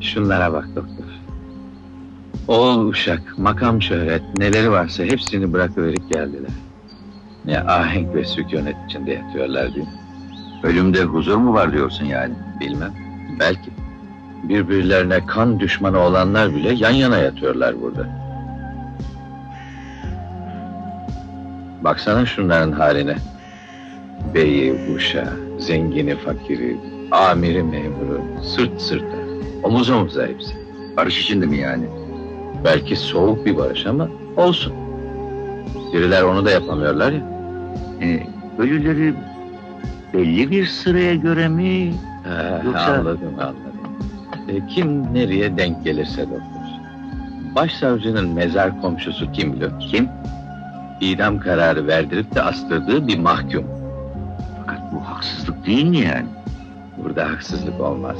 Şunlara bak doktor. Oğul uşak, makam şöhret, neleri varsa hepsini bırakıverip geldiler. Ne ahenk ve sükunet içinde yatıyorlar değil? Ölümde huzur mu var diyorsun yani? Bilmem, belki. Birbirlerine kan düşmanı olanlar bile yan yana yatıyorlar burada. Baksana şunların haline. Beyi, uşağı, zengini, fakiri, amiri, memuru, sırt sırta, omuz omuza hepsi. Barış içinde mi yani? Belki soğuk bir barış ama olsun. Biriler onu da yapamıyorlar ya. E, ölüleri belli bir sıraya göre mi? Ha, Yoksa- Anladım anladım. E, kim nereye denk gelirse doktor. Başsavcının mezar komşusu kim biliyor? Kim? İdam kararı verdirip de astırdığı bir mahkum. Fakat bu haksızlık değil mi yani? Burada haksızlık olmaz.